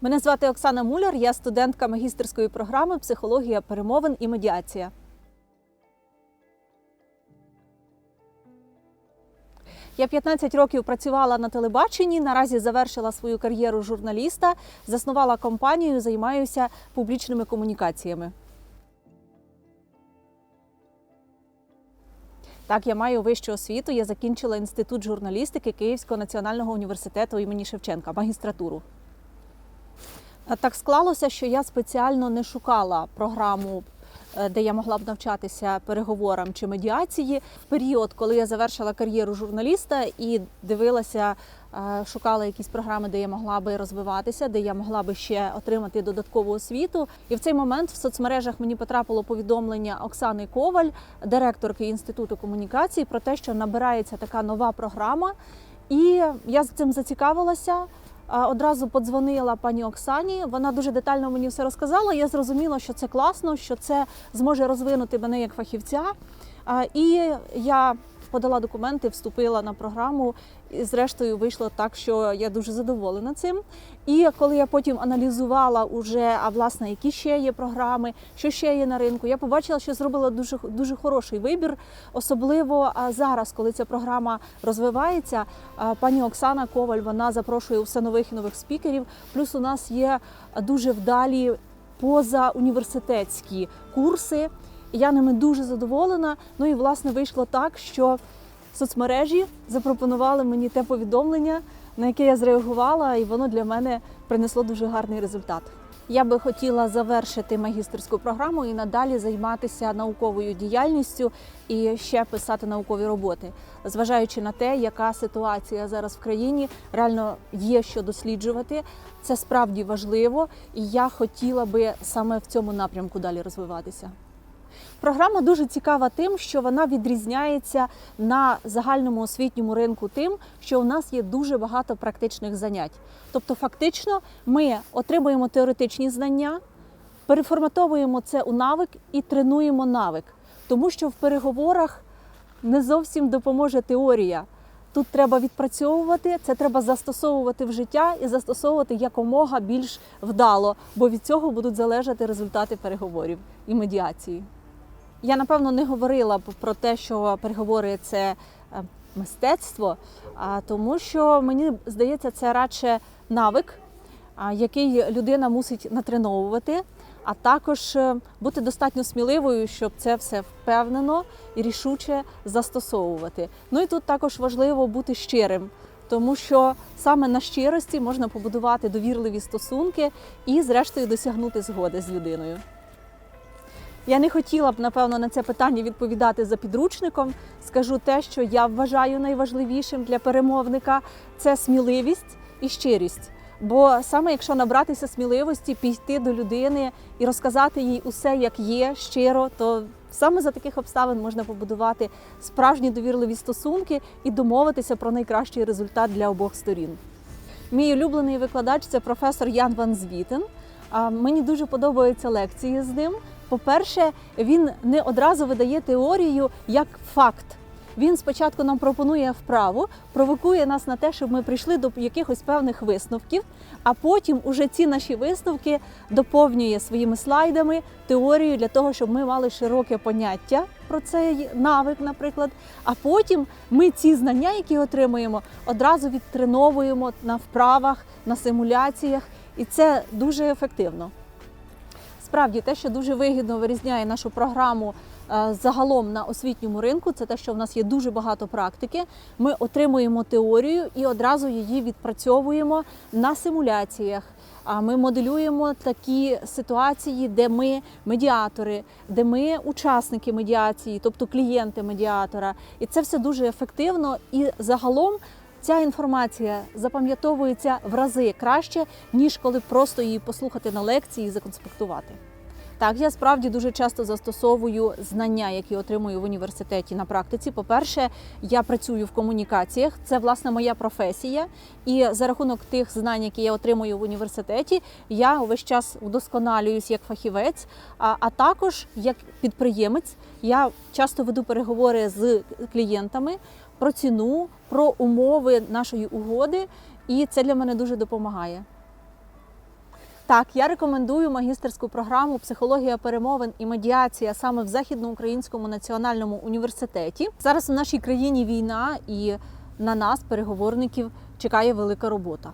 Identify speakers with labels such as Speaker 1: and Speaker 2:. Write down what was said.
Speaker 1: Мене звати Оксана Муляр, я студентка магістерської програми Психологія перемовин і медіація. Я 15 років працювала на телебаченні. Наразі завершила свою кар'єру журналіста, заснувала компанію, займаюся публічними комунікаціями. Так, я маю вищу освіту. Я закінчила інститут журналістики Київського національного університету імені Шевченка, магістратуру. Так склалося, що я спеціально не шукала програму, е, де я могла б навчатися переговорам чи медіації. В період, коли я завершила кар'єру журналіста і дивилася, е, шукала якісь програми, де я могла би розвиватися, де я могла би ще отримати додаткову освіту. І в цей момент в соцмережах мені потрапило повідомлення Оксани Коваль, директорки інституту комунікації, про те, що набирається така нова програма. І я з цим зацікавилася. Одразу подзвонила пані Оксані. Вона дуже детально мені все розказала. Я зрозуміла, що це класно, що це зможе розвинути мене як фахівця. І я подала документи, вступила на програму. І зрештою вийшло так, що я дуже задоволена цим. І коли я потім аналізувала уже, а власне, які ще є програми, що ще є на ринку, я побачила, що зробила дуже дуже хороший вибір. Особливо зараз, коли ця програма розвивається, пані Оксана Коваль вона запрошує все нових і нових спікерів. Плюс у нас є дуже вдалі позауніверситетські курси. Я ними дуже задоволена. Ну і власне вийшло так, що соцмережі запропонували мені те повідомлення, на яке я зреагувала, і воно для мене принесло дуже гарний результат. Я би хотіла завершити магістерську програму і надалі займатися науковою діяльністю і ще писати наукові роботи, зважаючи на те, яка ситуація зараз в країні, реально є що досліджувати. Це справді важливо, і я хотіла би саме в цьому напрямку далі розвиватися. Програма дуже цікава тим, що вона відрізняється на загальному освітньому ринку тим, що у нас є дуже багато практичних занять. Тобто, фактично, ми отримуємо теоретичні знання, переформатовуємо це у навик і тренуємо навик, тому що в переговорах не зовсім допоможе теорія. Тут треба відпрацьовувати, це треба застосовувати в життя і застосовувати якомога більш вдало, бо від цього будуть залежати результати переговорів і медіації. Я напевно не говорила про те, що переговори це е, мистецтво, а тому що мені здається, це радше навик, який людина мусить натреновувати, а також е, бути достатньо сміливою, щоб це все впевнено і рішуче застосовувати. Ну і тут також важливо бути щирим. Тому що саме на щирості можна побудувати довірливі стосунки і, зрештою, досягнути згоди з людиною. Я не хотіла б, напевно, на це питання відповідати за підручником. Скажу те, що я вважаю найважливішим для перемовника це сміливість і щирість. Бо саме якщо набратися сміливості, піти до людини і розказати їй усе, як є, щиро, то саме за таких обставин можна побудувати справжні довірливі стосунки і домовитися про найкращий результат для обох сторін. Мій улюблений викладач це професор Ян Ван Звітен. Мені дуже подобаються лекції з ним. По-перше, він не одразу видає теорію як факт. Він спочатку нам пропонує вправу, провокує нас на те, щоб ми прийшли до якихось певних висновків, а потім уже ці наші висновки доповнює своїми слайдами, теорією для того, щоб ми мали широке поняття про цей навик, наприклад. А потім ми ці знання, які отримуємо, одразу відтреновуємо на вправах, на симуляціях, і це дуже ефективно. Справді, те, що дуже вигідно вирізняє нашу програму е, загалом на освітньому ринку, це те, що в нас є дуже багато практики. Ми отримуємо теорію і одразу її відпрацьовуємо на симуляціях. А ми моделюємо такі ситуації, де ми медіатори, де ми учасники медіації, тобто клієнти медіатора. І це все дуже ефективно і загалом. Ця інформація запам'ятовується в рази краще, ніж коли просто її послухати на лекції і законспектувати. Так, я справді дуже часто застосовую знання, які отримую в університеті на практиці. По-перше, я працюю в комунікаціях, це власне моя професія. І за рахунок тих знань, які я отримую в університеті, я увесь час удосконалююсь як фахівець, а, а також як підприємець. Я часто веду переговори з клієнтами про ціну, про умови нашої угоди, і це для мене дуже допомагає. Так, я рекомендую магістерську програму Психологія перемовин і медіація саме в Західноукраїнському національному університеті. Зараз у нашій країні війна, і на нас, переговорників, чекає велика робота.